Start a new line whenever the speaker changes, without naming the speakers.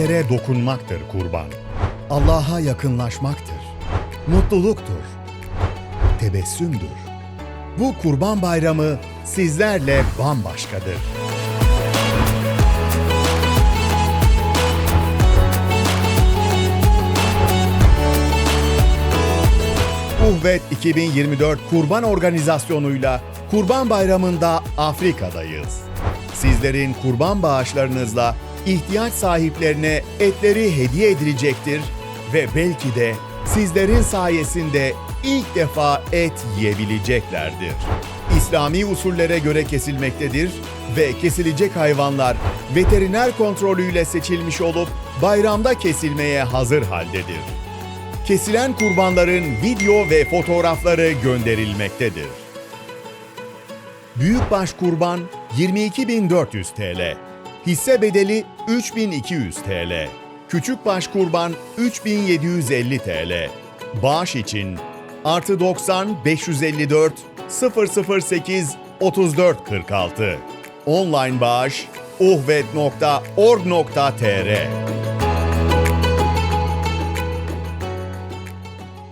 kalplere dokunmaktır kurban. Allah'a yakınlaşmaktır. Mutluluktur. Tebessümdür. Bu kurban bayramı sizlerle bambaşkadır. Uhvet 2024 Kurban Organizasyonu'yla Kurban Bayramı'nda Afrika'dayız. Sizlerin kurban bağışlarınızla ihtiyaç sahiplerine etleri hediye edilecektir ve belki de sizlerin sayesinde ilk defa et yiyebileceklerdir. İslami usullere göre kesilmektedir ve kesilecek hayvanlar veteriner kontrolüyle seçilmiş olup bayramda kesilmeye hazır haldedir kesilen kurbanların video ve fotoğrafları gönderilmektedir. Büyükbaş kurban 22.400 TL. Hisse bedeli 3.200 TL. Küçükbaş kurban 3.750 TL. Bağış için artı 90 554 008 3446. Online bağış uhvet.org.tr